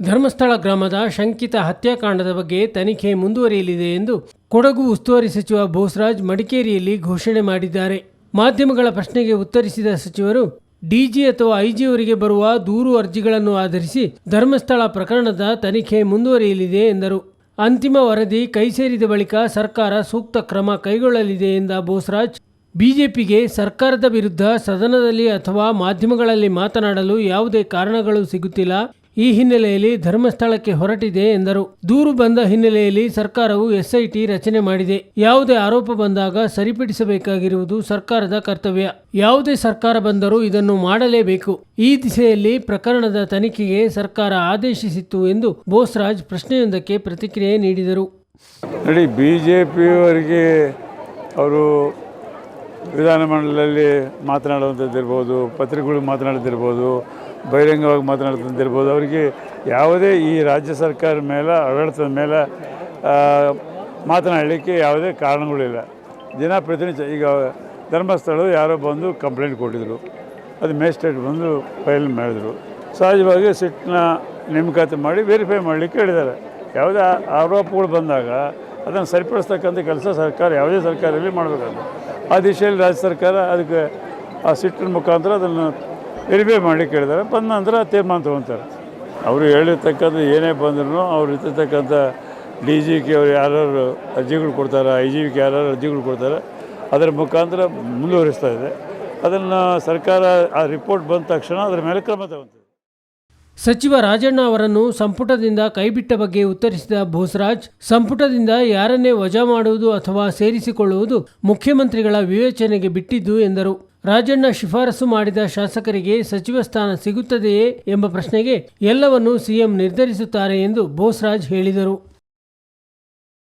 ಧರ್ಮಸ್ಥಳ ಗ್ರಾಮದ ಶಂಕಿತ ಹತ್ಯಾಕಾಂಡದ ಬಗ್ಗೆ ತನಿಖೆ ಮುಂದುವರಿಯಲಿದೆ ಎಂದು ಕೊಡಗು ಉಸ್ತುವಾರಿ ಸಚಿವ ಬೋಸರಾಜ್ ಮಡಿಕೇರಿಯಲ್ಲಿ ಘೋಷಣೆ ಮಾಡಿದ್ದಾರೆ. ಮಾಧ್ಯಮಗಳ ಪ್ರಶ್ನೆಗೆ ಉತ್ತರಿಸಿದ ಸಚಿವರು, ಡಿಜಿ ಅಥವಾ ಐಜಿಯವರಿಗೆ ಬರುವ ದೂರು ಅರ್ಜಿಗಳನ್ನು ಆಧರಿಸಿ ಧರ್ಮಸ್ಥಳ ಪ್ರಕರಣದ ತನಿಖೆ ಮುಂದುವರಿಯಲಿದೆ ಎಂದರು. ಅಂತಿಮ ವರದಿ ಕೈ ಸೇರಿದ ಬಳಿಕ ಸರ್ಕಾರ ಸೂಕ್ತ ಕ್ರಮ ಕೈಗೊಳ್ಳಲಿದೆ ಎಂದ ಬೋಸರಾಜ್, ಬಿಜೆಪಿಗೆ ಸರ್ಕಾರದ ವಿರುದ್ಧ ಸದನದಲ್ಲಿ ಅಥವಾ ಮಾಧ್ಯಮಗಳಲ್ಲಿ ಮಾತನಾಡಲು ಯಾವುದೇ ಕಾರಣಗಳು ಸಿಗುತ್ತಿಲ್ಲ. ಈ ಹಿನ್ನೆಲೆಯಲ್ಲಿ ಧರ್ಮಸ್ಥಳಕ್ಕೆ ಹೊರಟಿದೆ ಎಂದರು. ದೂರು ಬಂದ ಹಿನ್ನೆಲೆಯಲ್ಲಿ ಸರ್ಕಾರವು ಎಸ್ಐಟಿ ರಚನೆ ಮಾಡಿದೆ. ಯಾವುದೇ ಆರೋಪ ಬಂದಾಗ ಸರಿಪಡಿಸಬೇಕಾಗಿರುವುದು ಸರ್ಕಾರದ ಕರ್ತವ್ಯ. ಯಾವುದೇ ಸರ್ಕಾರ ಬಂದರೂ ಇದನ್ನು ಮಾಡಲೇಬೇಕು. ಈ ದಿಸೆಯಲ್ಲಿ ಪ್ರಕರಣದ ತನಿಖೆಗೆ ಸರ್ಕಾರ ಆದೇಶಿಸಿತ್ತು ಎಂದು ಬೋಸ್ರಾಜ್ ಪ್ರಶ್ನೆಯೊಂದಕ್ಕೆ ಪ್ರತಿಕ್ರಿಯೆ ನೀಡಿದರು. ನೋಡಿ ಬಿ ಜೆ ಅವರು ವಿಧಾನಮಂಡಲದಲ್ಲಿ ಮಾತನಾಡುವಂಥದ್ದಿರ್ಬೋದು, ಪತ್ರಿಕೆಗಳು ಮಾತನಾಡ್ತಿರ್ಬೋದು ಬಹಿರಂಗವಾಗಿ ಮಾತನಾಡ್ತಿರ್ಬೋದು ಅವರಿಗೆ ಯಾವುದೇ ಈ ರಾಜ್ಯ ಸರ್ಕಾರ ಮೇಲೆ, ಆಡಳಿತದ ಮೇಲೆ ಮಾತನಾಡಲಿಕ್ಕೆ ಯಾವುದೇ ಕಾರಣಗಳಿಲ್ಲ. ಜನಪ್ರತಿನಿಧಿ ಈಗ ಧರ್ಮಸ್ಥಳದ ಯಾರೋ ಬಂದು ಕಂಪ್ಲೇಂಟ್ ಕೊಟ್ಟಿದ್ರು. ಅದು ಮೇಜಿಸ್ಟ್ರೇಟ್ ಬಂದು ಫೈಲ್ ಮಾಡಿದರು. ಸಹಜವಾಗಿ ಸಿಟ್ಟನ್ನ ನೇಮಕಾತಿ ಮಾಡಿ, ವೆರಿಫೈ ಮಾಡಲಿಕ್ಕೆ ಹೇಳಿದ್ದಾರೆ. ಯಾವುದೇ ಆರೋಪಗಳು ಬಂದಾಗ ಅದನ್ನು ಸರಿಪಡಿಸ್ತಕ್ಕಂಥ ಕೆಲಸ ಸರ್ಕಾರ, ಯಾವುದೇ ಸರ್ಕಾರದಲ್ಲಿ ಮಾಡಬೇಕಾಗುತ್ತೆ ಆ ದಿಶೆಯಲ್ಲಿ ರಾಜ್ಯ ಸರ್ಕಾರ ಅದಕ್ಕೆ ಆ ಸಿಟ್ಟಿನ ಮುಖಾಂತರ ಅದನ್ನು ವೆರಿಫೈ ಮಾಡಿ ಕೇಳಿದ್ದಾರೆ. ಬಂದ ನಂತರ ತೀರ್ಮಾನ ತೊಗೊತಾರೆ ಅವರು ಹೇಳಿರ್ತಕ್ಕಂಥ ಏನೇ ಬಂದ್ರೂ ಅವ್ರು ಇರ್ತಕ್ಕಂಥ ಡಿ ಜಿ ಕೆ ಅವ್ರು ಯಾರು ಅರ್ಜಿಗಳು ಕೊಡ್ತಾರೆ, ಐ ಜಿ ಕೆ ಯಾರು ಅರ್ಜಿಗಳು ಕೊಡ್ತಾರೆ, ಅದರ ಮುಖಾಂತರ ಮುಂದುವರಿಸ್ತಾ ಇದೆ. ಅದನ್ನು ಸರ್ಕಾರ ಆ ರಿಪೋರ್ಟ್ ಬಂದ ತಕ್ಷಣ ಅದರ ಮೇಲೆ ಕ್ರಮ ತಗೊಳ್ತದೆ. ಸಚಿವ ರಾಜಣ್ಣ ಅವರನ್ನು ಸಂಪುಟದಿಂದ ಕೈಬಿಟ್ಟ ಬಗ್ಗೆ ಉತ್ತರಿಸಿದ ಬೋಸರಾಜ್, ಸಂಪುಟದಿಂದ ಯಾರನ್ನೇ ವಜಾ ಮಾಡುವುದು ಅಥವಾ ಸೇರಿಸಿಕೊಳ್ಳುವುದು ಮುಖ್ಯಮಂತ್ರಿಗಳ ವಿವೇಚನೆಗೆ ಬಿಟ್ಟಿದ್ದು ಎಂದರು. ರಾಜಣ್ಣ ಶಿಫಾರಸು ಮಾಡಿದ ಶಾಸಕರಿಗೆ ಸಚಿವ ಸ್ಥಾನ ಸಿಗುತ್ತದೆಯೇ ಎಂಬ ಪ್ರಶ್ನೆಗೆ ಎಲ್ಲವನ್ನೂ ಸಿಎಂ ನಿರ್ಧರಿಸುತ್ತಾರೆ ಎಂದು ಬೋಸರಾಜ್ ಹೇಳಿದರು.